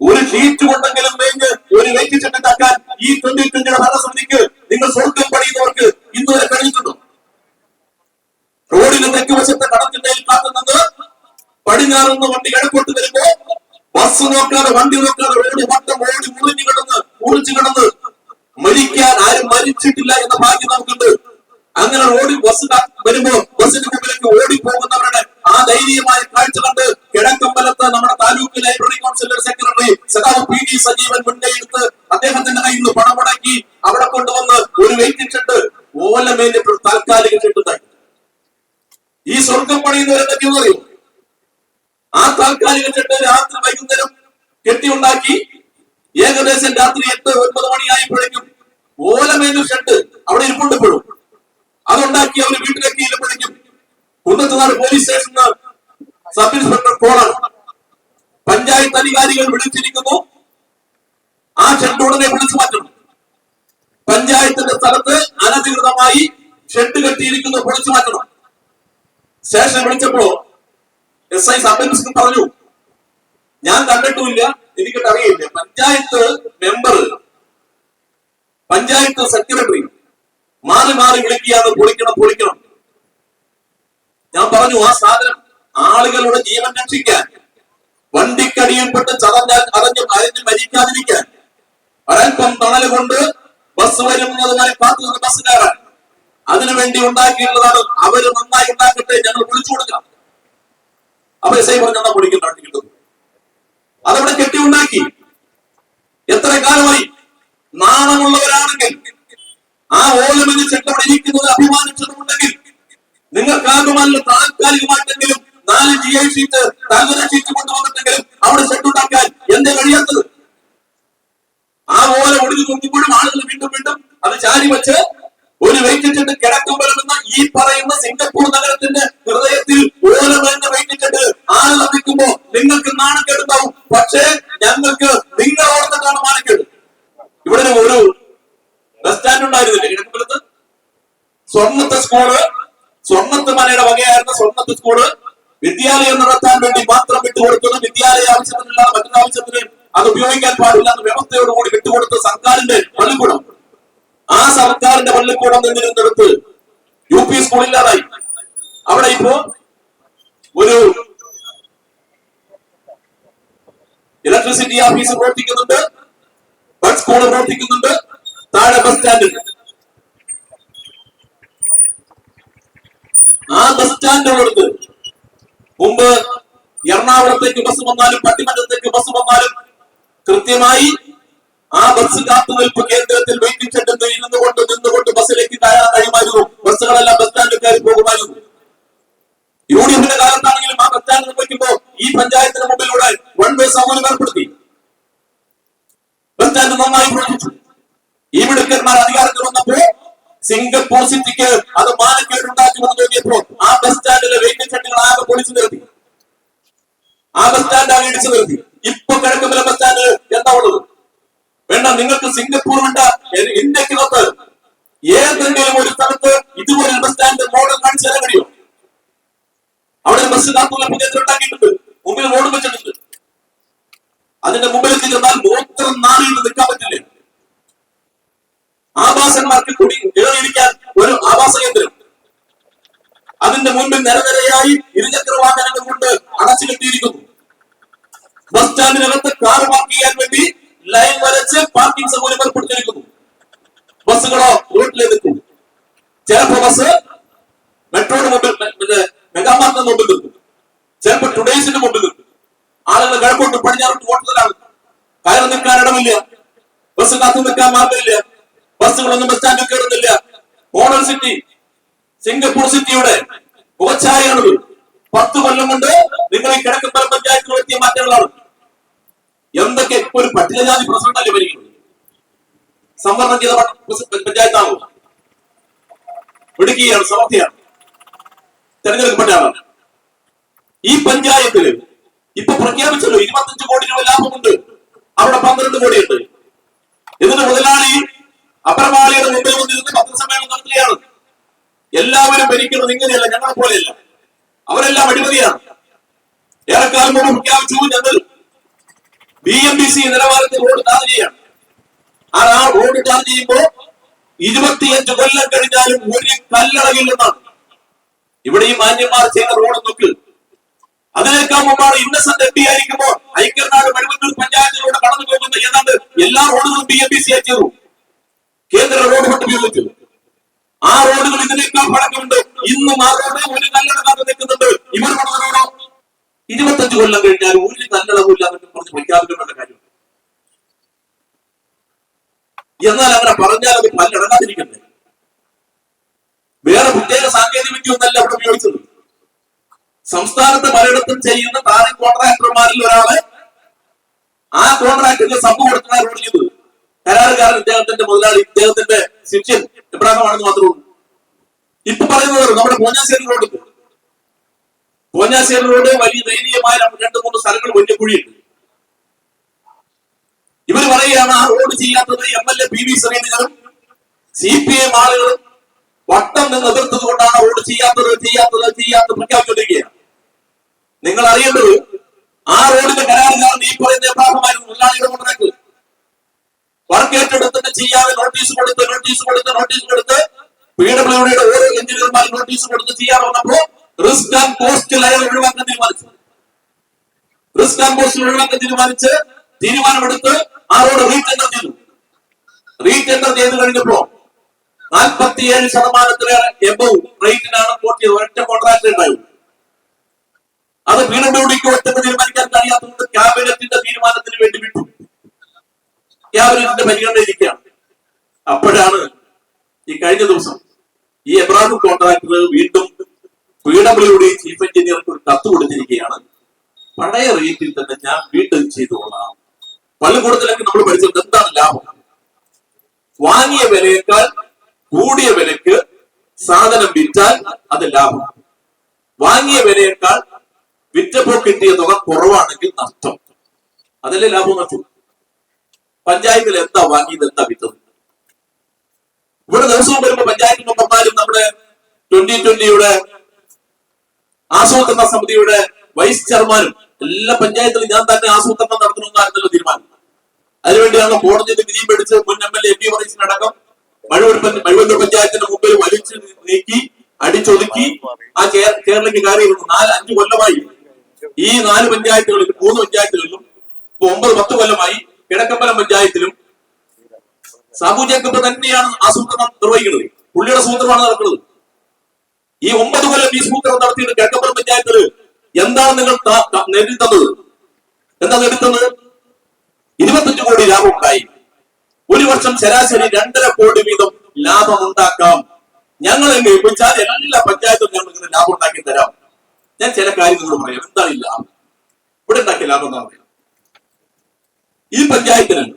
ഒരു ഷീറ്റ് കൊണ്ടെങ്കിലും മേഞ്ഞ് ഒരു വെയിറ്റ് ചെട്ടുണ്ടാക്കാൻ ഈ ട്വന്റി ട്വന്റിയുടെ ഭരണസമിതിക്ക് നിങ്ങൾ സ്വർഗം പണിയുന്നവർക്ക് ഇന്ന് വരെ കഴിഞ്ഞിട്ടുണ്ടോ? റോഡിന് തെക്ക് വശത്തെ കടത്തിണ്ടയിൽ കാത്തുനിന്ന് പടിഞ്ഞാറുന്ന വണ്ടി കിഴക്കോട്ട് വരുമ്പോ ബസ് നോക്കാതെ വണ്ടി നോക്കാതെ റോഡ് മൊത്തം ഓടി മുറിഞ്ഞു കിടന്ന് മുറിച്ചു കിടന്ന് മരിക്കാൻ ആരും മരിച്ചിട്ടില്ല എന്ന ഭാഗ്യം നമുക്കുണ്ട്. അങ്ങനെ റോഡിൽ ബസ് വരുമ്പോ ബസ്സിന്റെ മുമ്പിലേക്ക് ഓടി പോകുന്നവരുടെ ആ ധൈര്യമായ കാഴ്ച കണ്ട് കിഴക്കമ്പലത്ത് നമ്മുടെ താലൂക്ക് ലൈബ്രറി കൗൺസിലർ സെക്രട്ടറി സഖാവ് പി ഡി സജീവൻ മുൻകൈയെടുത്ത് അദ്ദേഹത്തിന്റെ കയ്യിൽ നിന്ന് പണം മുടക്കി അവിടെ കൊണ്ടുവന്ന് ഒരു വെയിറ്റിംഗ് ഷെഡ് ഓലമേന്റെ താൽക്കാലിക ഷെട്ട് ഉണ്ടാക്കി ഈ സ്വർഗം പണിയുന്നവരെ പറ്റി പറയൂ ആ താൽക്കാലിക ഷെഡ് രാത്രി വൈകുന്നേരം കെട്ടിയുണ്ടാക്കി. ഏകദേശം രാത്രി എട്ട് ഒൻപത് മണിയായപ്പോഴേക്കും ഓലമേന്റെ ഷെട്ട് അവിടെ ഇരിപ്പുണ്ട് അതുണ്ടാക്കി അവർ വീട്ടിലേക്ക് ചെല്ലുമ്പോഴേക്കും Kunnathunad police station sub inspector കോളാണ് panchayat അധികാരികൾ വിളിച്ചിരിക്കുന്നു. ആ ഷെഡ് ഉടനെ വിളിച്ചു മാറ്റണം പഞ്ചായത്തിന്റെ സ്ഥലത്ത് അനധികൃതമായി ഷെഡ് കെട്ടിയിരിക്കുന്നു വിളിച്ചു മാറ്റണം. സ്റ്റേഷൻ വിളിച്ചപ്പോ എസ് ഐ സബ് ഇൻസ്പെക്ടർ പറഞ്ഞു ഞാൻ കണ്ടിട്ടുമില്ല എനിക്കിട്ട് അറിയില്ല പഞ്ചായത്ത് മെമ്പർ പഞ്ചായത്ത് സെക്രട്ടറി മാറി മാറി വിളിക്കുകയാണ് പൊളിക്കണം പൊളിക്കണം. ഞാൻ പറഞ്ഞു ആ സാധനം ആളുകളുടെ ജീവൻ രക്ഷിക്കാൻ വണ്ടിക്കടിയിൽപ്പെട്ട് ചതഞ്ഞാൽ അറഞ്ഞ് അരഞ്ഞ് മരിക്കാതിരിക്കാൻ ഒരൽപ്പം തണൽ കൊണ്ട് ബസ് വരുന്നത് വരെ കാത്തു നിന്ന് ബസ് കയറാൻ അതിനുവേണ്ടി ഉണ്ടാക്കിയിട്ടുള്ളതാണ് അവർ നന്നായി ഉണ്ടാക്കട്ടെ ഞങ്ങൾ വിളിച്ചു കൊടുക്കാം. അപ്പൊ എസ് ഐ പറഞ്ഞാൽ പൊളിക്കുന്ന കിട്ടും. അതവിടെ കെട്ടി ഉണ്ടാക്കി. എത്ര കാലമായി? നാണമുള്ളവരാണെങ്കിൽ ആ ഓലമെന്ന് ചെട്ടവിടെ ഇരിക്കുന്നത് അഭിമാനിച്ചതുമുണ്ടെങ്കിൽ നിങ്ങൾക്കാകുമല്ല താൽക്കാലികമായിട്ടെങ്കിലും നാല് ജി ഐ ഷീറ്റ് തലവര ഷീറ്റ് കൊണ്ടുവന്നിട്ടെങ്കിലും അവിടെ ഷെഡുണ്ടാക്കാൻ എന്തേ കഴിയാത്തത്. ആ ഓല ഒടിഞ്ഞു നോക്കുമ്പോഴും ആളുകൾ വീണ്ടും വീണ്ടും അത് ചാരി വെച്ച് ഒരു വെയിറ്റിട്ട് കിടക്കുമ്പോഴെന്ന ഈ പറയുന്ന സിംഗപ്പൂർ നഗരത്തിന്റെ ഹൃദയത്തിൽ ഓല തന്നെ വെയിറ്റിട്ട് ആളുകൾ നിൽക്കുമ്പോ നിങ്ങൾക്ക് നാണക്കെടുത്താവും പക്ഷേ ഞങ്ങൾക്ക് നിങ്ങൾ ഓർത്തിട്ടാണ് മാനക്കേട് ഇവിടെ ഒരു ബസ് സ്റ്റാൻഡ് ഉണ്ടായിരുന്നില്ലേ? കിടക്കുമ്പോഴത്ത് സ്വർണത്തെ സ്കൂൾ മനയുടെ വകയായിരുന്ന സ്വർണത്ത് സ്കൂൾ വിദ്യാലയം നടത്താൻ വേണ്ടി മാത്രം വിട്ടുകൊടുത്തത് വിദ്യാലയ ആവശ്യത്തിനുള്ള മറ്റൊരു ആവശ്യത്തിന് അത് ഉപയോഗിക്കാൻ പാടില്ല എന്ന വ്യവസ്ഥയോടുകൂടി വിട്ടുകൊടുത്ത സർക്കാരിന്റെ പള്ളിക്കൂടം. ആ സർക്കാരിന്റെ പള്ളിക്കൂടം നിന്നിരുന്നിടത്ത് യു പി സ്കൂളില്ലാതായി അവിടെ ഇപ്പോ ഒരു ഇലക്ട്രിസിറ്റി ഓഫീസ് പ്രവർത്തിക്കുന്നുണ്ട്. ബസ് സ്കൂൾ പ്രവർത്തിക്കുന്നുണ്ട്. താഴെ ബസ് സ്റ്റാൻഡ് ആ ബസ് സ്റ്റാൻഡുള്ളടുത്ത് മുമ്പ് എറണാകുളത്തേക്ക് ബസ് വന്നാലും പട്ടിമറ്റത്തേക്ക് ബസ് വന്നാലും കൃത്യമായി ആ ബസ് കാത്തുനിൽപ്പ് കേന്ദ്രത്തിൽ വെയിറ്റിംഗ് ഇരുന്നു കൊണ്ട് നിന്നുകൊണ്ട് ബസ്സിലേക്ക് കയറാൻ കഴിയുമായിരുന്നു. ബസ്സുകളെല്ലാം ബസ് സ്റ്റാൻഡിൽ കയറി പോകുമായിരുന്നു. യു ഡി എഫിന്റെ കാലത്താണെങ്കിലും ആ ബസ് സ്റ്റാൻഡിൽ നിർമ്മിക്കുമ്പോൾ ഈ പഞ്ചായത്തിന് മുമ്പിലൂടെ വൺ വേ സൗകര്യം ഏർപ്പെടുത്തി. ബസ് സ്റ്റാൻഡ് നന്നായി പ്രവർത്തിച്ചു. ഈ മിടുക്കന്മാർ അധികാരത്തിൽ വന്നപ്പോ സിംഗപ്പൂർ സിറ്റിക്ക് അത് മാനക്കേട് ഉണ്ടാക്കുമെന്ന് തോന്നിയപ്പോ ആ ബസ് സ്റ്റാൻഡിലെ വെയിറ്റിംഗ് ഷെഡുകൾ ആകെ പൊളിച്ചു നിർത്തി. ആ ബസ് സ്റ്റാൻഡ് ആകെ ഇടിച്ചു നിർത്തി. ഇപ്പൊ കിഴക്കുമ്പല ബസ് സ്റ്റാൻഡ്. എന്താ ഉള്ളത്? വേണ്ട നിങ്ങൾക്ക് സിംഗപ്പൂർ വേണ്ട ഇന്ത്യക്കകത്ത് ഏതെങ്കിലും ഒരു സ്ഥലത്ത് ഇതുപോലെ ബസ് സ്റ്റാൻഡ് മോഡൽ കാണിച്ചു തരാൻ കഴിയും അവിടെ ബസ് കാത്തുള്ള പുതിയ ഉണ്ടാക്കിയിട്ടുണ്ട്? മുമ്പിൽ റോഡ് വെച്ചിട്ടുണ്ട്. അതിന്റെ മുമ്പിൽ ചെന്നാൽ മൂത്രം നാളിയിട്ട് നിൽക്കാൻ പറ്റില്ലേ? ആവാസന്മാർക്ക് കൂടി കയറിയിരിക്കാൻ ഒരു ആവാസ കേന്ദ്രം. അതിന്റെ മുൻപിൽ നിരനിരയായി ഇരുചക്ര വാഹനങ്ങൾ കൊണ്ട് അടച്ചു കെട്ടിയിരിക്കുന്നു ബസ് സ്റ്റാൻഡിനകത്ത് കാർ പാർക്ക് ചെയ്യാൻ വേണ്ടി ലൈൻ വരച്ച് പാർക്കിംഗ് സൗകര്യം ഏർപ്പെടുത്തിയിരിക്കുന്നു ബസ്സുകളോ റൂട്ടിൽ നിൽക്കും ചിലപ്പോ ബസ് മെട്രോയുടെ മുമ്പിൽ മെ- മറ്റേ മെഗാമാർട്ടിന്റെ മുമ്പിൽ നിൽക്കും. ചിലപ്പോ ടുഡേസിന്റെ മുമ്പിൽ നിൽക്കും. ആളുകൾ കിഴക്കോട്ട് പടിഞ്ഞാറോട്ട് ഓട്ടത്തിലാണ് കയറി നിൽക്കാൻ ഇടമില്ല. ബസ് കാത്തു നിൽക്കാൻ മാർഗമില്ല. ബസ്സുകളൊന്നും ബസ് സ്റ്റാൻഡിൽ കയറുന്നില്ല. മോഡൽ സിറ്റി സിംഗപ്പൂർ സിറ്റിയുടെ മുഖച്ഛായയാണത് പത്ത് കൊല്ലം കൊണ്ട് നിങ്ങൾ ഈ കിഴക്കൻ പഞ്ചായത്തിൽ വരുത്തിയ മാറ്റങ്ങളാണ്. എന്തൊക്കെ ഇപ്പൊ ഒരു പട്ടികജാതി പ്രസിഡന്റല്ലേ ഭരിക്കുന്നത്? സംവരണം ചെയ്ത പഞ്ചായത്താണോ? ഇടുക്കിയാണ് സമർത്ഥയാണ് തെരഞ്ഞെടുക്കപ്പെട്ട ആളാണ്. ഈ പഞ്ചായത്തിൽ ഇപ്പൊ പ്രഖ്യാപിച്ചല്ലോ ഇരുപത്തഞ്ച് കോടി രൂപ ലാഭമുണ്ട്. അവിടെ പന്ത്രണ്ട് കോടിയുണ്ട്. എന്നിട്ട് മുതലാളി അപരമാളിയുടെ മുമ്പിൽ വന്നിരുന്ന് പത്രസമ്മേളനം നടത്തുകയാണ്. എല്ലാവരും ഭരിക്കുന്നത് ഇങ്ങനെയല്ല ഞങ്ങളെ പോലെയല്ല. അവരെല്ലാം അടിമതിയാണ് ഏറെക്കാലം മുമ്പ് പ്രഖ്യാപിച്ചു ഞങ്ങൾ ബി എം ബി സി നിലവാരത്തിൽ റോഡ് ടാർ ചെയ്യാണ്. ആ റോഡ് ടാർ ചെയ്യുമ്പോ ഇരുപത്തിയഞ്ച് കൊല്ലം കഴിഞ്ഞാലും ഒരു കല്ലളകില്ലെന്നാണ് ഇവിടെ ഈ മാന്യന്മാർ ചെയ്യുന്ന റോഡ് നോക്ക്. അതിനേക്കാൾ മുമ്പാണ് ഇന്നസെന്റ് എം പി ആയിരിക്കുമ്പോൾ ഐക്യനാട് മഴുവന്നൂർ പഞ്ചായത്തിലൂടെ കടന്നു പോകുന്ന ഏതാണ്ട് എല്ലാ റോഡുകളും ബി എം ബി സി ആയി ചെയ്തു കേന്ദ്ര റോഡ് ഫണ്ട് ഉപയോഗിച്ചു ആ റോഡുകൾ ഇതിനേക്കാൾ പഴക്കമുണ്ട് ഇന്നും ആ റോഡ് ഒരു കല്ലടക്കാതെ നിൽക്കുന്നുണ്ട്. ഇവർ പറഞ്ഞോ ഇരുപത്തഞ്ചു കൊല്ലം കഴിഞ്ഞാൽ ഒരു നല്ലളവില്ല എന്നൊക്കെ പറഞ്ഞ് പ്രഖ്യാപിക്കേണ്ട കാര്യം എന്നാൽ അവരെ പറഞ്ഞാൽ അത് പല്ലടങ്ങാതിരിക്കണ്ടേ? വേറെ പ്രത്യേക സാങ്കേതിക വിദ്യ ഒന്നല്ല അവിടെ ഉപയോഗിച്ചത്. സംസ്ഥാനത്ത് പലയിടത്തും ചെയ്യുന്ന താരം കോൺട്രാക്ടർമാരിൽ ഒരാളെ ആ കോൺട്രാക്ടറിന്റെ സബ് കൊടുക്കുന്ന റോഡ് ചെയ്തത്. കരാറുകാരൻ ഇദ്ദേഹത്തിന്റെ മുതലാളി ഇദ്ദേഹത്തിന്റെ ശിഷ്യൻ ഇബ്രാഹിമാണെന്ന് മാത്രമേ ഉള്ളൂ. ഇപ്പൊ പറയുന്നത് നമ്മുടെ പോഞ്ഞാശ്ശേരി റോഡ് പോഞ്ഞാശ്ശേരി റോഡ് വലിയ ദയനീയമായ രണ്ട് മൂന്ന് സ്ഥലങ്ങൾ വലിയ കുഴിയുണ്ട്. ഇവർ പറയുകയാണ് ആ റോഡ് ചെയ്യാത്തത് M L A P V ശ്രീധരനും C P M ആളുകളും വട്ടം നിന്ന് എതിർത്തത് കൊണ്ടാണ് റോഡ് ചെയ്യാത്തത് ചെയ്യാത്തത് ചെയ്യാത്തത് പ്രഖ്യാപിച്ചുകൊണ്ടിരിക്കുകയാണ് നിങ്ങൾ അറിയേണ്ടത് ആ റോഡിന്റെ കരാറുകാരൻ ഈ പറയുന്ന എബ്രാഹമായിരുന്നു മുതലാളിയുടെ കോൺട്രാക്ട് വർക്ക് ഏറ്റെടുത്തിട്ട് ചെയ്യാതെ നോട്ടീസ് കൊടുത്ത് നോട്ടീസ് കൊടുത്ത് നോട്ടീസ് കൊടുത്ത് പി ഡബ്ല്യുഡിയുടെ ഓരോ എഞ്ചിനീയർമാർ നോട്ടീസ് കൊടുത്ത് ചെയ്യാൻ വന്നപ്പോ റിസ്ക് ആൻഡ് കോസ്റ്റ് ലയർ ഒഴിവാക്കാൻ തീരുമാനിച്ചു. റിസ്ക് ആൻഡ് കോസ്റ്റ് ഒഴിവാക്കാൻ തീരുമാനിച്ച് തീരുമാനമെടുത്ത് ആ റോഡ് റീടെൻഡർ ചെയ്തു. റീടെൻഡർ ചെയ്ത് കഴിഞ്ഞപ്പോ നാൽപ്പത്തിയേഴ് ശതമാനത്തിലേറെ എബവ് റേറ്റിനാണ് കോട്ട് ചെയ്തത്. ഒറ്റ കോൺട്രാക്ട് ഉണ്ടായി. അത് പി ഡബ്ല്യുഡിക്ക് ഒറ്റ തീരുമാനിക്കാൻ കഴിയാത്തത് ക്യാബിനറ്റിന്റെ തീരുമാനത്തിന് വേണ്ടി വിട്ടു. ക്യാബിനറ്റിന്റെ പരിഗണനയിരിക്കുകയാണ് അപ്പോഴാണ് ഈ കഴിഞ്ഞ ദിവസം ഈ എബ്രാഹിം കോൺട്രാക്ടർ വീണ്ടും പി ഡബ്ല്യുഡി ചീഫ് എഞ്ചിനീയർക്ക് ഒരു കത്ത് കൊടുത്തിരിക്കുകയാണ്. പഴയ റേറ്റിൽ തന്നെ ഞാൻ വീണ്ടും ചെയ്തുകൊള്ളാം. പള്ളിക്കൂടത്തിലൊക്കെ നമ്മൾ പഠിച്ചത് എന്താണ് ലാഭം? വാങ്ങിയ വിലയേക്കാൾ കൂടിയ വിലക്ക് സാധനം വിറ്റാൽ അത് ലാഭം. വാങ്ങിയ വിലയേക്കാൾ വിറ്റപ്പോ കിട്ടിയ തുക കുറവാണെങ്കിൽ നഷ്ടം. അതല്ലേ ലാഭം നഷ്ടം പഞ്ചായത്തിൽ എന്താ വാങ്ങിയത് എന്താ വിറ്റത്? ഇവിടെ ദിവസവും വരുമ്പോ പഞ്ചായത്ത് മെമ്പർമാരും നമ്മുടെ ട്വന്റി ട്വന്റിയുടെ ആസൂത്രണ സമിതിയുടെ വൈസ് ചെയർമാനും എല്ലാ പഞ്ചായത്തിലും ഞാൻ തന്നെ ആസൂത്രണം നടത്തണമെന്നായിരുന്നല്ലോ തീരുമാനം. അതിനുവേണ്ടിയാണ് കോടതിയുടെ വിധി പിടിച്ച് മുൻ എം എൽ എ പി വറീസിനടക്കം മഴവൂർ പഞ്ച- മഴവൂർ പഞ്ചായത്തിന്റെ മുമ്പിൽ വലിച്ചു നീക്കി അടിച്ചൊതുക്കി ആ കേരളയ്ക്ക് കയറിയിരുന്നു നാല് അഞ്ചു കൊല്ലമായി ഈ നാല് പഞ്ചായത്തുകളിലും മൂന്ന് പഞ്ചായത്തുകളിലും ഇപ്പൊ ഒമ്പത് പത്ത് കൊല്ലമായി കിഴക്കമ്പലം പഞ്ചായത്തിലും സാബു ജേക്കബ് തന്നെയാണ് ആസൂത്രണം നിർവഹിക്കുന്നത്. പുള്ളിയുടെ സൂത്രമാണ് നടക്കുന്നത്. ഈ ഒമ്പത് കൊല്ലം ഈ സൂത്രം നടത്തിയിട്ട് കിഴക്കമ്പലം പഞ്ചായത്തിൽ എന്താണ് നിങ്ങൾ നേരിട്ടത് എന്താ നേരിട്ടത് ഇരുപത്തഞ്ച് കോടി ലാഭം ഉണ്ടായി ഒരു വർഷം ശരാശരി രണ്ടര കോടി വീതം ലാഭം ഉണ്ടാക്കാം ഞങ്ങൾ എന്നെ ഏൽപ്പിച്ചാൽ എല്ലാ പഞ്ചായത്തും ഞങ്ങൾ ഇങ്ങനെ ലാഭം ഉണ്ടാക്കി തരാം. ഞാൻ ചില കാര്യങ്ങൾ പറയാം. എന്താണ് ഈ ലാഭം? ഇവിടെ ഉണ്ടാക്കിയ ലാഭം എന്താ പറയാം ഈ പഞ്ചായത്തിനുണ്ട്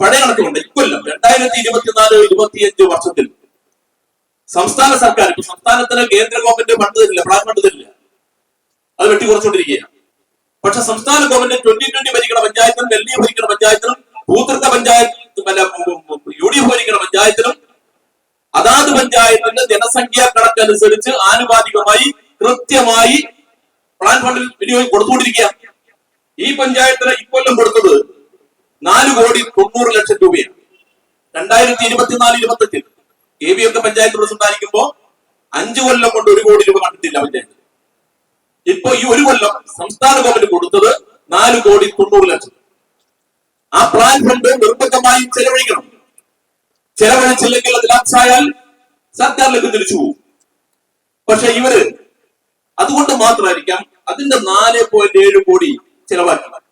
പഴയ കണക്കുകൊണ്ട് ഇക്കൊല്ലം രണ്ടായിരത്തി ഇരുപത്തിനാല് ഇരുപത്തിയഞ്ച് വർഷത്തിൽ സംസ്ഥാന സർക്കാർ ഇപ്പൊ സംസ്ഥാനത്തിന് കേന്ദ്ര ഗവൺമെന്റ് ഫണ്ട് തരില്ല പ്ലാൻ ഫണ്ട് തരില്ല. അത് വെട്ടിക്കുറച്ചുകൊണ്ടിരിക്കുകയാണ് പക്ഷെ സംസ്ഥാന ഗവൺമെന്റ് ട്വന്റി ട്വന്റി ഭരിക്കുന്ന പഞ്ചായത്തിനും എൽ ഡി എഫ് ഭരിക്കുന്ന പഞ്ചായത്തിനും ഭൂതൃത്വ പഞ്ചായത്ത് യു ഡി എഫ് ഭരിക്കുന്ന പഞ്ചായത്തിനും അതാത് പഞ്ചായത്തിന്റെ ജനസംഖ്യാ കണക്കനുസരിച്ച് ആനുപാതികമായി കൃത്യമായി പ്ലാൻ ഫണ്ടിൽ വിനിയോഗം കൊടുത്തുകൊണ്ടിരിക്കുകയാണ് ഈ പഞ്ചായത്തിന് ഇക്കൊല്ലം കൊടുത്തത് നാല് കോടി തൊണ്ണൂറ് ലക്ഷം രൂപയാണ്. രണ്ടായിരത്തി ഇരുപത്തിനാല് ഇരുപത്തഞ്ചിൽ എ ബി ഒക്കെ പഞ്ചായത്ത് പ്രസിഡന്റ് ആയിരിക്കുമ്പോ അഞ്ചു കൊല്ലം കൊണ്ട് ഒരു കോടി രൂപ കണ്ടിട്ടില്ല പഞ്ചായത്ത്. ഇപ്പൊ ഈ ഒരു കൊല്ലം സംസ്ഥാന ഗവൺമെന്റ് കൊടുത്തത് നാല് കോടി തൊണ്ണൂറ് ലക്ഷം. ആ പ്ലാൻ ഫണ്ട് നിർബന്ധമായി ചെലവഴിക്കണം. ചെലവഴിച്ചില്ലെങ്കിൽ അത് ലാപ്സായാൽ സർക്കാരിലേക്ക് തിരിച്ചു പോകും. പക്ഷെ ഇവർ അതുകൊണ്ട് മാത്രമായിരിക്കാം അതിന്റെ നാല് പോയിന്റ് ഏഴ് കോടി ചെലവാക്കണം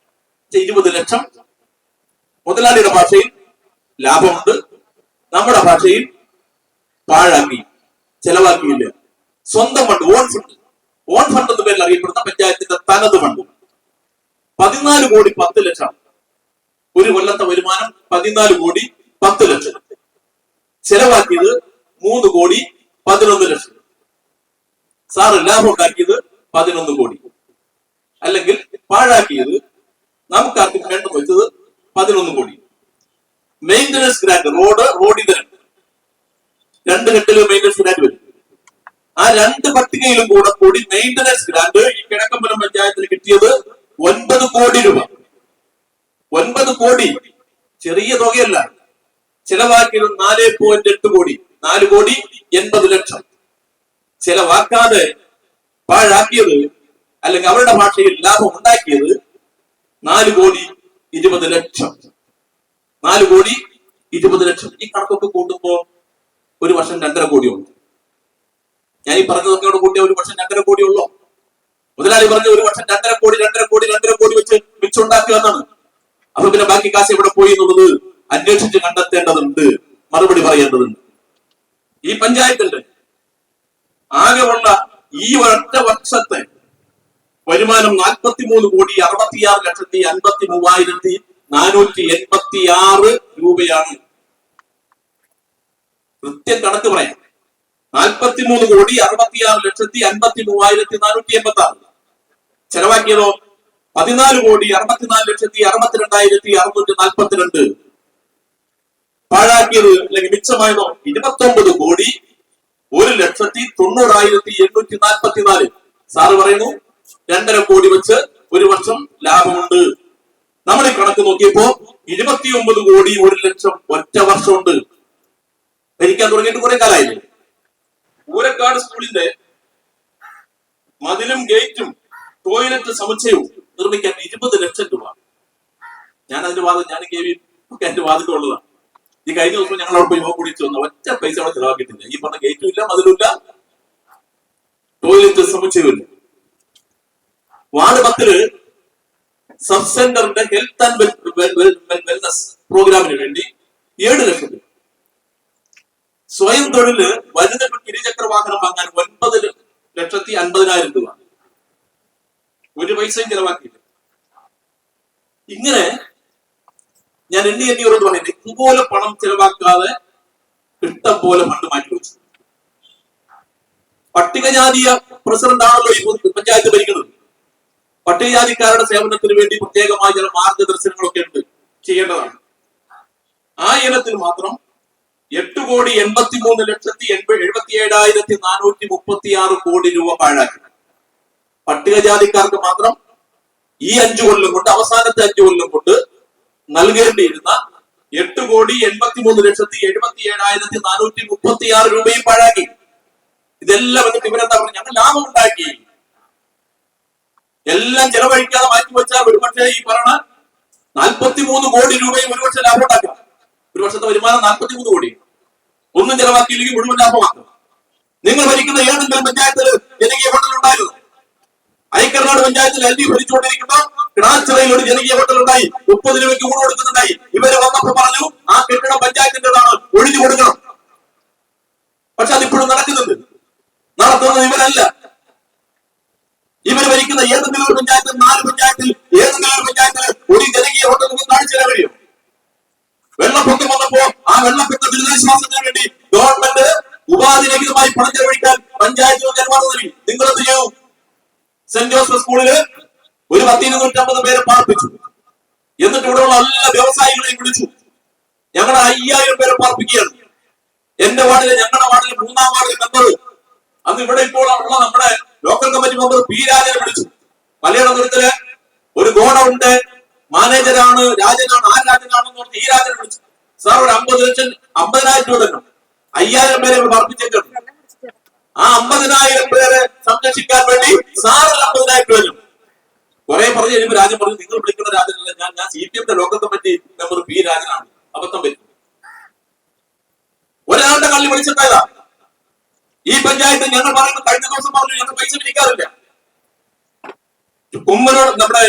ഇരുപത് ലക്ഷം മുതലാളിയുടെ ഭാഷയിൽ ലാഭമുണ്ട്. നമ്മുടെ ഭാഷയിൽ പാഴാക്കി ചെലവാക്കിയില്ല. സ്വന്തം fund own fund own fund എന്ന പേരിൽ അറിയപ്പെടുന്ന പഞ്ചായത്തിന്റെ തനത് ഫണ്ട് പതിനാല് കോടി പത്ത് ലക്ഷം. ഒരു കൊല്ലത്തെ വരുമാനം പതിനാല് കോടി പത്ത് ലക്ഷം. ചെലവാക്കിയത് മൂന്ന് കോടി പതിനൊന്ന് ലക്ഷം. സാറ് ലാഭം ഉണ്ടാക്കിയത് പതിനൊന്ന് കോടി. അല്ലെങ്കിൽ പാഴാക്കിയത് നമുക്കാർക്കും വേണ്ട വെച്ചത് പതിനൊന്ന് കോടി. മെയിന്റനൻസ് ഗ്രാന്റ് റോഡ് റോഡിന്റെ രണ്ട് ഘട്ടത്തിൽ മെയിന്റനൻസ് ഗ്രാന്റ് വരും. ആ രണ്ട് പട്ടികയിലും കൂടെ കൂടി മെയിന്റനൻസ് ഗ്രാന്റ് ഈ കിഴക്കമ്പലം പഞ്ചായത്തിന് കിട്ടിയത് ഒൻപത് കോടി രൂപ. ഒൻപത് കോടി. ചെറിയ തുകയല്ല. ചിലവാക്കിയത് നാല് പോയിന്റ് എട്ട് കോടി. നാല് കോടി എൺപത് ലക്ഷം. ചിലവാക്കാതെ പാഴാക്കിയത് അല്ലെങ്കിൽ അവരുടെ ഭാഷയിൽ ലാഭം ഉണ്ടാക്കിയത് നാല് കോടി ഇരുപത് ലക്ഷം. നാല് കോടി ഇരുപത് ലക്ഷം. ഈ കണക്കൊക്കെ കൂട്ടുമ്പോൾ ഒരു വർഷം രണ്ടര കോടി ഉണ്ട്. ഞാൻ ഈ പറഞ്ഞതൊക്കെ കൂടെ കൂട്ടിയ ഒരു വർഷം രണ്ടര കോടി ഉള്ളോ? മുതലാളി പറഞ്ഞ ഒരു വർഷം രണ്ടര കോടി രണ്ടര കോടി രണ്ടര കോടി വെച്ച് മിച്ചുണ്ടാക്കുക എന്നാണ്. അപ്പൊ പിന്നെ ബാക്കി കാശ് എവിടെ പോയി എന്നുള്ളത് അന്വേഷിച്ച് കണ്ടെത്തേണ്ടതുണ്ട്. മറുപടി പറയേണ്ടതുണ്ട്. ഈ പഞ്ചായത്തിന്റെ ആകെ ഉള്ള ഈ ഒറ്റ വർഷത്തെ വരുമാനം നാൽപ്പത്തി മൂന്ന് കോടി അറുപത്തിയാറ് ലക്ഷത്തി അൻപത്തി മൂവായിരത്തി നാനൂറ്റി എൺപത്തി ആറ് രൂപയാണ്. കൃത്യം കണക്ക് പറയാം. നാൽപ്പത്തി മൂന്ന് കോടി അറുപത്തിയാറ് ലക്ഷത്തി അൻപത്തി മൂവായിരത്തി നാനൂറ്റി എൺപത്തി ആറ് ചെലവാക്കിയതോ? പതിനാല് കോടി അറുപത്തിനാല് ലക്ഷത്തി അറുപത്തിരണ്ടായിരത്തി അറുന്നൂറ്റി നാൽപ്പത്തിരണ്ട് പാഴാക്കിയത് അല്ലെങ്കിൽ മിച്ചമായതോ? ഇരുപത്തി ഒമ്പത് കോടി ഒരു ലക്ഷത്തി തൊണ്ണൂറായിരത്തി എണ്ണൂറ്റി നാൽപ്പത്തിനാല് സാറ് പറയുന്നു രണ്ടര കോടി വെച്ച് ഒരു വർഷം ലാഭമുണ്ട്. നമ്മൾ ഈ കണക്ക് നോക്കിയപ്പോ ഇരുപത്തി ഒമ്പത് കോടി ഒരു ലക്ഷം ഒറ്റ വർഷമുണ്ട്. ഭരിക്കാൻ തുടങ്ങിയിട്ട് കുറെ കാലമായില്ലേ ഊരക്കാട് സ്കൂളിന്റെ മതിലും ഗേറ്റും ടോയ്ലറ്റ് സമുച്ചയവും നിർമ്മിക്കാൻ ഇരുപത് ലക്ഷം രൂപ. ഞാൻ അതിന്റെ വാദം ഞാൻ കെ വി ഒക്കെ എന്റെ ഉള്ളതാണ്. ഈ കഴിഞ്ഞ ദിവസം ഞങ്ങൾ അവിടെ പോയി കുടിച്ചു വന്ന ഒറ്റ പൈസ അവിടെ ചിലവാക്കിയിട്ടില്ല. ഈ പറഞ്ഞ ഗേറ്റും ഇല്ല മതിലും ഇല്ല ടോയ്ലറ്റ് സമുച്ചയവും ഇല്ല വാർഡ് പത്തിൽ സബ് സെന്ററിന്റെ ഹെൽത്ത് ആൻഡ് വെൽനസ് പ്രോഗ്രാമിന് വേണ്ടി ഏഴ് ലക്ഷം രൂപ. സ്വയം തൊഴിൽ വനിതകൾക്ക് ഇരുചക്ര വാഹനം വാങ്ങാൻ ഒൻപത് ലക്ഷത്തി അൻപതിനായിരം രൂപ. ഒരു പൈസയും ചെലവാക്കിയില്ല. ഇങ്ങനെ ഞാൻ എണ്ണി എണ്ണിയോട് പറയുന്നത് ഇതുപോലെ പണം ചെലവാക്കാതെ ഇഷ്ടം പോലെ ഫണ്ട് മാറ്റി വെച്ചു. പട്ടികജാതീയ പ്രസിഡന്റ് ആണല്ലോ ഈ പഞ്ചായത്ത് ഭരിക്കുന്നത്. പട്ടികജാതിക്കാരുടെ സേവനത്തിന് വേണ്ടി പ്രത്യേകമായ ചില മാർഗദർശനങ്ങളൊക്കെ ഉണ്ട് ചെയ്യേണ്ടതാണ്. ആ ഇനത്തിൽ മാത്രം എട്ട് കോടി എൺപത്തി മൂന്ന് ലക്ഷത്തി എൺപത് എഴുപത്തി ഏഴായിരത്തി നാനൂറ്റി മുപ്പത്തി ആറ് കോടി രൂപ പാഴാക്കി. പട്ടികജാതിക്കാർക്ക് മാത്രം ഈ അഞ്ചു കൊല്ലം കൊണ്ട് അവസാനത്തെ അഞ്ചു കൊല്ലം കൊണ്ട് നൽകേണ്ടിയിരുന്ന എട്ട് കോടി എൺപത്തി മൂന്ന് ലക്ഷത്തി എഴുപത്തി ഏഴായിരത്തി നാനൂറ്റി മുപ്പത്തി ആറ് രൂപയും പാഴാക്കി. ഇതെല്ലാം എന്നിട്ട് ഇവരെന്താ പറഞ്ഞു? ഞങ്ങൾ ലാഭം ഉണ്ടാക്കി എല്ലാം ചെലവഴിക്കാതെ മാറ്റി വെച്ചാൽ ഒരുപക്ഷെ ഈ പറഞ്ഞ നാൽപ്പത്തി മൂന്ന് കോടി രൂപയും ഒരുപക്ഷെ ലാഭമുണ്ടാക്കാം. ഒരു വർഷത്തെ വരുമാനം നാൽപ്പത്തി മൂന്ന് കോടി. ഒന്നും ചെലവാക്കിയില്ലെങ്കിൽ മുഴുവൻ ലാഭമാക്കും. നിങ്ങൾ ഭരിക്കുന്ന ഏതെങ്കിലും പഞ്ചായത്തിൽ ജനകീയ ഹോട്ടൽ ഉണ്ടായിരുന്നു? ഐക്കർനാട് പഞ്ചായത്തിൽ എൽ ഡി ഭരിച്ചുകൊണ്ടിരിക്കുമ്പോൾ കിണാച്ചിറയിൽ ഒരു ജനകീയ ഹോട്ടൽ ഉണ്ടായി. മുപ്പത് രൂപയ്ക്ക് ഊണ് കൊടുക്കുന്നുണ്ടായി. ഇവർ വന്നപ്പോ പറഞ്ഞു ആ കെട്ടിടം പഞ്ചായത്തിന്റെതാണ് ഒഴിഞ്ഞു കൊടുക്കണം. പക്ഷെ അതിപ്പോഴും നടക്കുന്നുണ്ട്. നടത്തുന്നത് ഇവരല്ല. ഇവർ ഭരിക്കുന്ന ഏതെങ്കിലും ഒരു പഞ്ചായത്തിൽ നാല് പഞ്ചായത്തിൽ ഏതെങ്കിലും ഒരു പഞ്ചായത്തിൽ ഒരു ജനകീയ നിങ്ങൾ കാണിച്ചു തരാൻ കഴിയും. വെള്ളപ്പൊക്കം വന്നപ്പോ ആ വെള്ളപ്പൊക്ക ദുരിതാശ്വാസത്തിന് വേണ്ടി ഗവൺമെന്റ് ഉപാധി രഹിതമായി പണം ചെലവഴിക്കാൻ പഞ്ചായത്തുകൾക്ക് അനുവാദം നൽകി. നിങ്ങൾ എന്ത് ചെയ്യും? സെന്റ് ജോസഫ് സ്കൂളിൽ ഒരു പത്തിരുന്നൂറ്റമ്പത് പേരെ പാർപ്പിച്ചു. എന്നിട്ട് ഇവിടെയുള്ള എല്ലാ വ്യവസായികളെയും വിളിച്ചു. ഞങ്ങൾ അയ്യായിരം പേരെ പാർപ്പിക്കുകയാണ്. എന്റെ വാർഡിലെ ഞങ്ങളുടെ വാർഡിലെ മൂന്നാം വാർഡിലെ മെമ്പർ അന്ന് ഇവിടെ ഇപ്പോൾ ഉള്ള നമ്മുടെ ലോക്കൽ കമ്മിറ്റി മെമ്പർ പി രാജനെ വിളിച്ചു. മലയാളപുരത്തിൽ ഒരു ഗോഡൗണ്ട് മാനേജരാണ് രാജനാണ് ആ രാജനാണെന്ന് പറഞ്ഞ് ഈ രാജനെ വിളിച്ചു. സാർ ഒരു അമ്പത് ലക്ഷം അമ്പതിനായിരം രൂപ തന്നെ. അയ്യായിരം പേരെ ഇവിടെ ആ അമ്പതിനായിരം പേരെ സംരക്ഷിക്കാൻ വേണ്ടി സാറിൽ അമ്പതിനായിരം രൂപ കുറെ പറഞ്ഞു കഴിയുമ്പോൾ രാജൻ പറഞ്ഞു നിങ്ങൾ വിളിക്കുന്ന രാജനല്ല ഞാൻ ഞാൻ സി പി എമ്മിന്റെ ലോക്കൽ കമ്മിറ്റി മെമ്പർ പി രാജനാണ്. അബദ്ധം പറ്റും. ഒരാളുടെ കള്ളി വിളിച്ചിട്ടായതാ ഈ പഞ്ചായത്ത് ഞങ്ങൾ പറയുന്നു കഴിഞ്ഞ ദിവസം പറഞ്ഞു ഞങ്ങൾ പൈസ പിരിക്കാറില്ല. കുമ്മനോട് നമ്മുടെ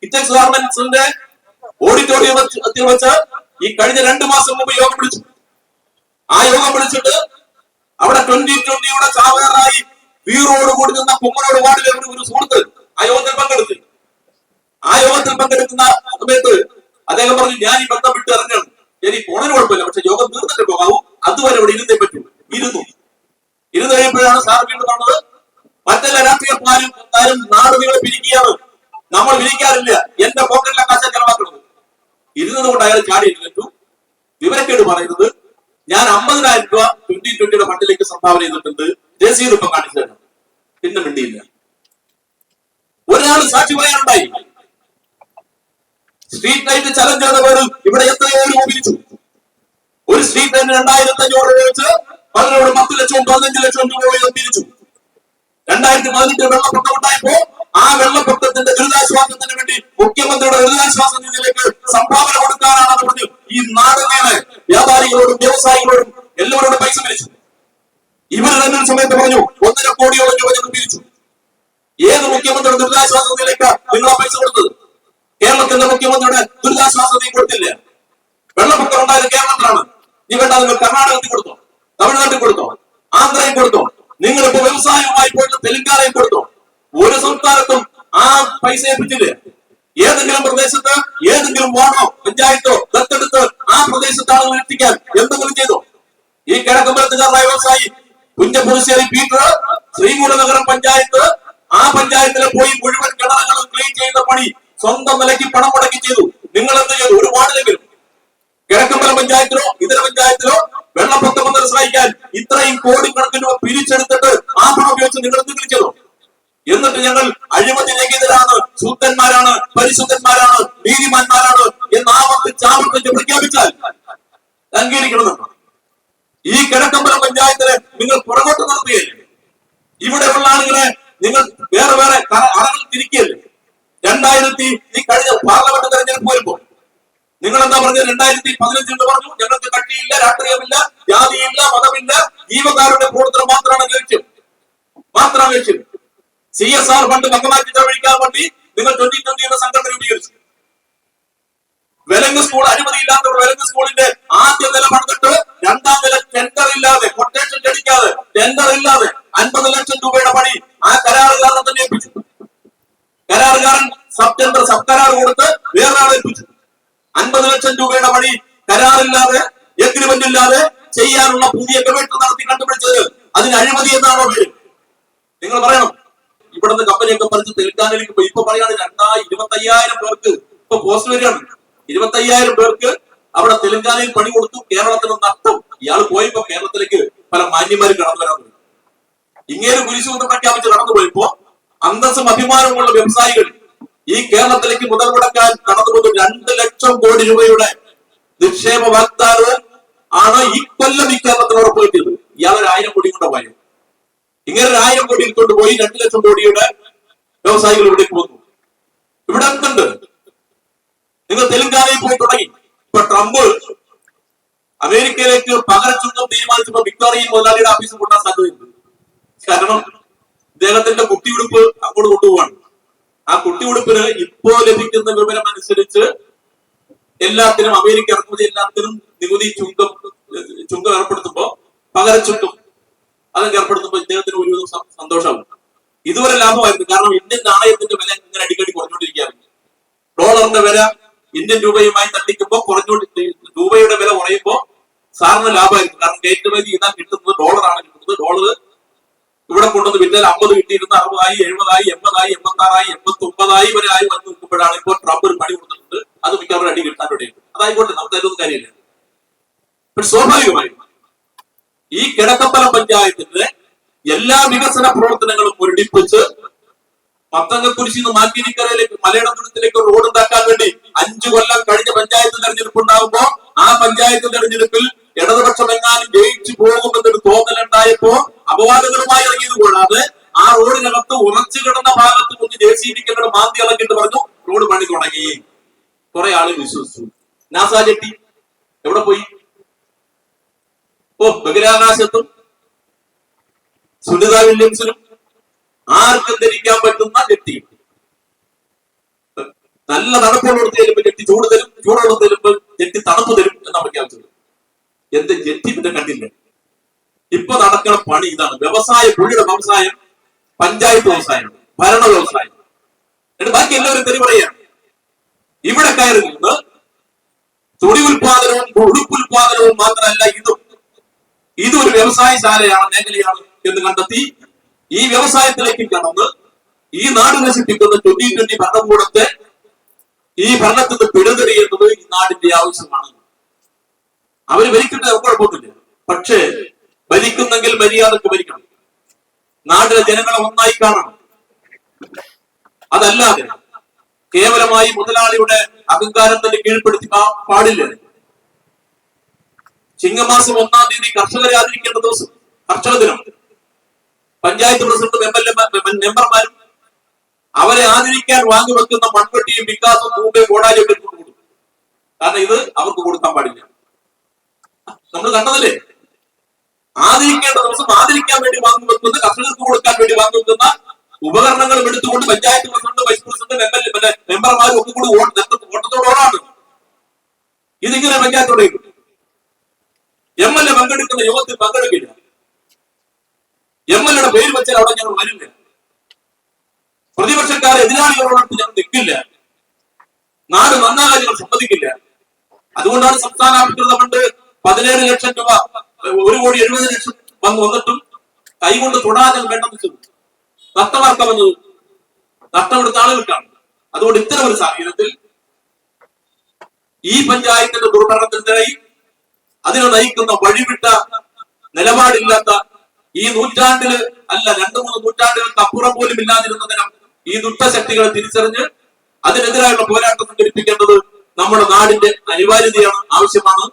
കിച്ചൺ ഗാർമെന്റ്സിന്റെ ഓഡിറ്റോറിയം വെച്ച് ഈ കഴിഞ്ഞ രണ്ടു മാസം മുമ്പ് യോഗം വിളിച്ചു. ആ യോഗം വിളിച്ചിട്ട് അവിടെ ട്വന്റി ട്വന്റിയുടെ ചാവേറായി വീറോട് കൂടി നിന്ന കുമ്മനോട് വാർഡിലെ ഒരു സുഹൃത്ത് ആ യോഗത്തിൽ പങ്കെടുത്തു. ആ യോഗത്തിൽ പങ്കെടുക്കുന്ന സമയത്ത് അദ്ദേഹം പറഞ്ഞു ഞാൻ ഈ ബന്ധം വിട്ട് ഇറങ്ങണം ശരി പോണതിന് കുഴപ്പമില്ല. പക്ഷെ യോഗം തീർന്നിട്ട് പോകാവൂ. അതുവരെ അവിടെ ഇരുന്നേ പറ്റൂ. ഇരുന്നു. ഇരുന്ന് കഴിയുമ്പോഴാണ് സാർ വീണ്ടും പറഞ്ഞത് മറ്റെല്ലാ രാഷ്ട്രീയക്കാരും കാരും നാട് നിങ്ങളെ പിരിക്കുകയാണ് നമ്മൾ പിരിക്കാറില്ല എന്റെ പോക്കറ്റിലെ കാശ ചെലവാക്കുന്നത് ഇരുന്നത് കൊണ്ട് അയാൾ ചാടി എഴുന്നേറ്റു. വിവരക്കേട് പറയുന്നത് ഞാൻ അമ്പതിനായിരം രൂപ ട്വന്റി ട്വന്റിയുടെ ഫണ്ടിലേക്ക് സംഭാവന ചെയ്തിട്ടുണ്ട്. രസീത് ഇപ്പൊ കാണിച്ചു തരണം പിന്നെ മിണ്ടിയില്ല. ഒരാൾ സാക്ഷി പറയാനുണ്ടായി. സ്ട്രീറ്റ് ലൈറ്റ് ചലഞ്ച് എന്ന പേരിൽ ഇവിടെ എത്രയോ രൂപ ഒരു സ്ട്രീറ്റ് ലൈറ്റ് രണ്ടായിരത്തി അഞ്ഞൂറ് രൂപ വെച്ച് പതിനോട് പത്ത് ലക്ഷവും പതിനഞ്ച് ലക്ഷവും രൂപ വീതം പിരിച്ചു രണ്ടായിരത്തി പതിനെട്ട് വെള്ളപ്പൊക്കം ഉണ്ടായപ്പോ ആ വെള്ളപ്പൊക്കത്തിന്റെ ദുരിതാശ്വാസത്തിന് വേണ്ടി മുഖ്യമന്ത്രിയുടെ ദുരിതാശ്വാസ നിധിയിലേക്ക് സംഭാവന കൊടുക്കാനാണെന്ന് പറഞ്ഞു ഈ നാടിനെ വ്യാപാരികളോടും വ്യവസായികളോടും എല്ലാവരോടും പൈസ പിരിച്ചു ഇവർ തന്നെ സമയത്ത് പറഞ്ഞു ഒന്നര കോടിയോളം രൂപ ഞങ്ങൾ പിരിച്ചു. ഏത് മുഖ്യമന്ത്രിയുടെ ദുരിതാശ്വാസ നിധിയിലേക്ക് നിങ്ങൾ പൈസ കൊടുത്തത്? കേരളത്തിന്റെ മുഖ്യമന്ത്രിയുടെ ദുരിതാശ്വാസ നിധി കൊടുത്തില്ല. വെള്ളപ്പൊക്കം ഉണ്ടായത് കേരളത്തിലാണ്. നീ വേണ്ട നിങ്ങൾ കർണാടകത്തിൽ കൊടുത്തോ? തമിഴ്നാട്ടിൽ കൊടുത്തോ? ആന്ധ്രയിൽ കൊടുത്തോ? നിങ്ങൾ ഇപ്പൊ വ്യവസായവുമായി പോയിട്ട് തെലങ്കാനയിൽ കൊടുത്തോ? ഒരു സംസ്ഥാനത്തും ആ പൈസ ഏൽപ്പിച്ചില്ല ഏതെങ്കിലും പ്രദേശത്ത് ഏതെങ്കിലും വാർഡോ പഞ്ചായത്തോ ദത്തെടുത്ത് ആ പ്രദേശത്ത് ആളുകൾ എത്തിക്കാൻ എന്തെങ്കിലും ചെയ്തോ? ഈ കിഴക്കമ്പലത്തുകാരനായ വ്യവസായി കുഞ്ചപ്പുറശ്ശേരി പീറ്റർ ശ്രീമൂലനഗരം പഞ്ചായത്ത് ആ പഞ്ചായത്തിലെ പോയി മുഴുവൻ കിണറുകളും ക്ലീൻ ചെയ്യുന്ന പണി സ്വന്തം നിലയ്ക്ക് പണം മുടക്കി ചെയ്തു. നിങ്ങൾ എന്ത് ചെയ്തു? ഒരു വാർഡിലെങ്കിലും. കിഴക്കമ്പലം പഞ്ചായത്തിലോ ഇതര പഞ്ചായത്തിലോ വന്നത് സഹായിക്കാൻ ഇത്രയും കോടിക്കണക്കിന് രൂപ പിരിച്ചെടുത്തിട്ട് ആ ഉപയോഗിച്ച് നിങ്ങൾ എന്തെങ്കിലും ചെയ്തോ എന്നിട്ട് ഞങ്ങൾ അഴിമതി രഹിതരാണ് ശുദ്ധന്മാരാണ് പരിശുദ്ധന്മാരാണ് നീതിമാന്മാരാണ് എന്ന് ആവർത്തിച്ച് ആവർത്തിച്ച് പ്രഖ്യാപിച്ചാൽ അംഗീകരിക്കണമെന്നാണ് ഈ കിഴക്കമ്പലം പഞ്ചായത്തിനെ നിങ്ങൾ പുറകോട്ട് നടത്തുകയല്ലേ ഇവിടെ ഉള്ള ആളുകളെ നിങ്ങൾ വേറെ വേറെ അറകൾ തിരിക്കുകയല്ലേ? രണ്ടായിരത്തി ഈ കഴിഞ്ഞ പാർലമെന്റ് തെരഞ്ഞെടുപ്പ് വരുമ്പോ നിങ്ങൾ എന്താ പറഞ്ഞത്? രണ്ടായിരത്തി പതിനഞ്ചിൽ പറഞ്ഞു ഞങ്ങൾക്ക് കക്ഷിയില്ല രാഷ്ട്രീയമില്ല ജാതിയില്ല മതമില്ല ജീവകാരുടെ പ്രവർത്തനം മാത്രമാണ് ലക്ഷ്യം. മാത്രമാണ് ലക്ഷ്യം. സി എസ് ആർ ഫണ്ട് വകമാറ്റി ചെലവഴിക്കാൻ വേണ്ടി നിങ്ങൾ ട്വന്റി ട്വന്റി എന്ന സംഘടന രൂപീകരിച്ചു. വെലങ്ങ് സ്കൂൾ അനുമതിയില്ലാത്തവർ വെലങ്ങ് സ്കൂളിന്റെ ആദ്യ നില പണിതിട്ട് രണ്ടാം നില ടെൻഡർ ഇല്ലാതെ കൊട്ടേഷൻ ക്ഷണിക്കാതെ ടെൻഡർ ഇല്ലാതെ അൻപത് ലക്ഷം രൂപയുടെ പണി ആ കരാറുകാരനെ തന്നെ ഏൽപ്പിച്ചു. കരാറുകാരൻ സബ് ടെൻഡർ സബ് കരാർ കൊടുത്ത് വേറൊരാളെ ഏൽപ്പിച്ചു. അൻപത് ലക്ഷം രൂപയുടെ പണി കരാറില്ലാതെ എഗ്രിമെന്റ് ഇല്ലാതെ ചെയ്യാനുള്ള പുതിയ ഗവേഷണം നടത്തി കണ്ടുപിടിച്ചത് അതിന് അഴിമതി എന്നാണോ പേര്? നിങ്ങൾ പറയണം. ഇവിടുന്ന് കമ്പനിയൊക്കെ പറിച്ച് തെലുങ്കാനയിലേക്ക് പോയി. ഇപ്പൊ പറയാണ് രണ്ടായി ഇരുപത്തയ്യായിരം പേർക്ക് ഇപ്പൊ പോസ്റ്റ് വരികയാണ്. ഇരുപത്തയ്യായിരം പേർക്ക് അവിടെ തെലുങ്കാനയിൽ പണി കൊടുത്തു. കേരളത്തിന് നഷ്ടം. ഇയാൾ പോയപ്പോ കേരളത്തിലേക്ക് പല മാന്യന്മാരും കടന്നു വരാൻ തുടങ്ങി. ഇങ്ങനെ കുരിശുകൊണ്ട് പ്രഖ്യാപിച്ച് കടന്നു പോയപ്പോ അന്തസ്സും അഭിമാനമുള്ള വ്യവസായികൾ ഈ കേരളത്തിലേക്ക് മുതൽ മുടക്കാൻ കടന്നുപോകുന്ന രണ്ട് ലക്ഷം കോടി രൂപയുടെ നിക്ഷേപ വാഗ്ദാനം ആണ് ഈ കൊല്ലം ഈ കേരളത്തിൽ ഉറപ്പുവരുത്തിയത്. ഇയാൾ ഒരു ആയിരം കോടി കൊണ്ട് പോയത് ഇങ്ങനെ ഒരു ആയിരം കോടി കൊണ്ടുപോയി പോയി രണ്ട് ലക്ഷം കോടിയുടെ വ്യവസായികൾ ഇവിടേക്ക് വന്നു. ഇവിടെ എന്തുണ്ട്? നിങ്ങൾ തെലുങ്കാനയിൽ പോയി തുടങ്ങി. ഇപ്പൊ ട്രംപ് അമേരിക്കയിലേക്ക് പകരച്ചുങ്കം തീരുമാനിച്ചപ്പോ വിക്ടോറിയൻ മുതലാളിയുടെ ഓഫീസിൽ കൊണ്ടാൻ സാധ്യതയുണ്ട്. കാരണം ഇദ്ദേഹത്തിന്റെ കുട്ടിയുടുപ്പ് അങ്ങോട്ട് കൊണ്ടുപോവാണ്. ആ കുട്ടി ഉടുപ്പിന് ഇപ്പോ ലഭിക്കുന്ന വിവരം അനുസരിച്ച് എല്ലാത്തിനും അമേരിക്ക ഇറക്കുമതി എല്ലാത്തിനും നികുതി ചുങ്കം ചുങ്കം ഏർപ്പെടുത്തുമ്പോ പകരച്ചുങ്കം അതൊക്കെ ഏർപ്പെടുത്തുമ്പോ ഇദ്ദേഹത്തിന് ഒരു സന്തോഷമാവും. ഇതുവരെ ലാഭമായിരുന്നു. കാരണം ഇന്ത്യൻ നാണയത്തിന്റെ വില ഇങ്ങനെ അടിക്കടി കുറഞ്ഞുകൊണ്ടിരിക്കുകയാണ്. ഡോളറിന്റെ വില ഇന്ത്യൻ രൂപയുമായി തട്ടിക്കുമ്പോൾ കുറഞ്ഞുകൊണ്ട് രൂപയുടെ വില കുറയുമ്പോൾ സാറിന് ലാഭമായിരുന്നു. കാരണം കയറ്റുമതി ഇതാ കിട്ടുന്നത് ഡോളറാണ് കിട്ടുന്നത്. ഡോളർ ഇവിടെ കൊണ്ടുവന്ന് വിറ്റാൽ അമ്പത് കിട്ടിയിരുന്ന അറുപതായി എഴുപതായി എൺപതായി എൺപത്തി ആറായി എൺപത്തി ഒമ്പതായി വരെ ആയി വന്ന് നിൽക്കുമ്പോഴാണ് ഇപ്പോൾ ട്രംപ് ഒരു പണി കൊടുത്തിട്ടുണ്ട്. അത് മിക്കവരുടെ അടി കിട്ടാൻ ഇടയുണ്ട് അതായിക്കോട്ടെ നമുക്ക് അതിലൊന്നും കാര്യമില്ല. സ്വാഭാവികമായും ഈ കിഴക്കമ്പലം പഞ്ചായത്തിന്റെ എല്ലാ വികസന പ്രവർത്തനങ്ങളും മുരടിപ്പിച്ച് മത്തങ്ങക്കുരിശിൽ നിന്ന് മാറ്റിരിക്കരയിലേക്ക് മലയിടത്തുരത്തിലേക്ക് റോഡ് ഉണ്ടാക്കാൻ വേണ്ടി അഞ്ചു കൊല്ലം കഴിഞ്ഞ പഞ്ചായത്ത് തെരഞ്ഞെടുപ്പ് ഉണ്ടാകുമ്പോ ആ പഞ്ചായത്ത് തെരഞ്ഞെടുപ്പിൽ ഇടതുപക്ഷം എങ്ങാനും ജയിച്ചു പോകുമെന്നൊരു തോന്നലുണ്ടായപ്പോ അപവാദങ്ങളുമായി ഇറങ്ങിയത് കൂടാതെ ആ റോഡിനകത്ത് ഉറച്ചു കിടന്ന ഭാഗത്ത് ഒന്ന് ജെ സി ബിക്ക് അങ്ങോട്ട് മാന്തി ഇളക്കിട്ട് പറഞ്ഞു റോഡ് പണി തുടങ്ങി. കുറെ ആളുകൾ വിശ്വസിച്ചു. നാസ ജെട്ടി എവിടെ പോയി? ഓ ബഹിരാകാശത്തും സുനിത വില്യംസിനും ആർക്കും ധരിക്കാൻ പറ്റുന്ന ജെട്ടി. നല്ല തണുപ്പുള്ളിടത്ത് ചെല്ലുമ്പോൾ ജെട്ടി ചൂട് തരും ചൂടുള്ള തരുമ്പോൾ ജെട്ടി തണുപ്പ് തരും എന്നാ പ്രഖ്യാപിച്ചത്. എന്ത് ജെട്ടി പിന്നെ കണ്ടില്ല? ഇപ്പൊ നടക്കണ പണി ഇതാണ്. വ്യവസായ പുള്ളിയുടെ വ്യവസായം പഞ്ചായത്ത് വ്യവസായം ഭരണ വ്യവസായം. എന്നിട്ട് ബാക്കി എല്ലാവരും തെറി പറയാണ് ഇവിടെ കയറി നിന്ന് തുണി ഉൽപാദനവും ഉടുപ്പുൽപാദനവും മാത്രമല്ല ഇതും. ഇതൊരു വ്യവസായശാലയാണ് മേഖലയാണ് എന്ന് കണ്ടെത്തി ഈ വ്യവസായത്തിലേക്ക് കടന്ന് ഈ നാട് നശിപ്പിക്കുന്ന ട്വന്റി ട്വന്റി ഭരണകൂടത്തെ ഈ ഭരണത്തിൽ നിന്ന് പിഴുതെറിയേണ്ടത് ഈ നാടിന്റെ ആവശ്യമാണ്. അവർ ഭരിക്കട്ടെ നമുക്ക് കുഴപ്പമൊന്നുമില്ല പക്ഷേ ഭരിക്കുന്നെങ്കിൽ മര്യാദയ്ക്ക് ഭരിക്കണം. നാട്ടിലെ ജനങ്ങളെ ഒന്നായി കാണണം. അതല്ലാതെ കേവലമായി മുതലാളിയുടെ അഹങ്കാരത്തിന്റെ കീഴ്പ്പെടുത്തി പാടില്ല. ചിങ്ങമാസം ഒന്നാം തീയതി കർഷകരെ ആദരിക്കേണ്ട ദിവസം കർഷക ദിനം. പഞ്ചായത്ത് പ്രസിഡന്റ് എം എൽ മെമ്പർമാരും അവരെ ആദരിക്കാൻ വാങ്ങിവെക്കുന്ന മൺവെട്ടിയും വികാസം കൂടെ കോടാലിയൊക്കെ കൊടുക്കും കാരണം ഇത് അവർക്ക് കൊടുക്കാൻ പാടില്ല. നമ്മൾ കണ്ടതല്ലേ? ആദരിക്കേണ്ട ദിവസം ആദരിക്കാൻ വേണ്ടി വാങ്ങി വെക്കുന്നത് കർഷകർക്ക് കൊടുക്കാൻ വേണ്ടി വാങ്ങി വെക്കുന്ന ഉപകരണങ്ങളും എടുത്തുകൊണ്ട് panchayat president vice president M L A പിന്നെ മെമ്പർമാരും ഒക്കെ കൂടി വോട്ട് നേതൃത്വ- ഓട്ടത്തോട് ഓടാണ് ഇതിങ്ങനെ പഞ്ചായത്തോടെ എം എൽ എ പങ്കെടുക്കുന്ന യോഗത്തിൽ പങ്കെടുക്കില്ല. എം എൽ എയുടെ പേര് വെച്ചാൽ അവിടെ ഞങ്ങൾ വരില്ല. പ്രതിപക്ഷക്കാരെ എതിരാളികളോടൊപ്പം ഞങ്ങൾ നിൽക്കില്ല. നാട് നന്നാകാൻ ഞങ്ങൾ സമ്മതിക്കില്ല. അതുകൊണ്ടാണ് സംസ്ഥാന ആഭ്യന്തര ഫണ്ട് പതിനേഴ് ലക്ഷം രൂപ ഒരു കോടി എഴുപത് ലക്ഷം വന്ന് വന്നിട്ടും കൈകൊണ്ട് തൊടാതെ വേണ്ടെന്ന് നഷ്ടമാർക്കം വന്നത്? നഷ്ടമെടുത്ത ആളുകൾക്കാണ്. അതുകൊണ്ട് ഇത്തരം ഒരു സാഹചര്യത്തിൽ ഈ പഞ്ചായത്തിന്റെ ദുർഭരണത്തിനായി അതിനെ നയിക്കുന്ന വഴിവിട്ട നിലപാടില്ലാത്ത ഈ നൂറ്റാണ്ടിൽ അല്ല രണ്ടു മൂന്ന് നൂറ്റാണ്ടുകൾക്ക് അപ്പുറം പോലും ഇല്ലാതിരുന്നതിനും ഈ ദുഷ്ടശക്തികളെ തിരിച്ചറിഞ്ഞ് അതിനെതിരായുള്ള പോരാട്ടം സംഘടിപ്പിക്കേണ്ടത് നമ്മുടെ നാടിന്റെ അനിവാര്യതയാണ് ആവശ്യമാണ്.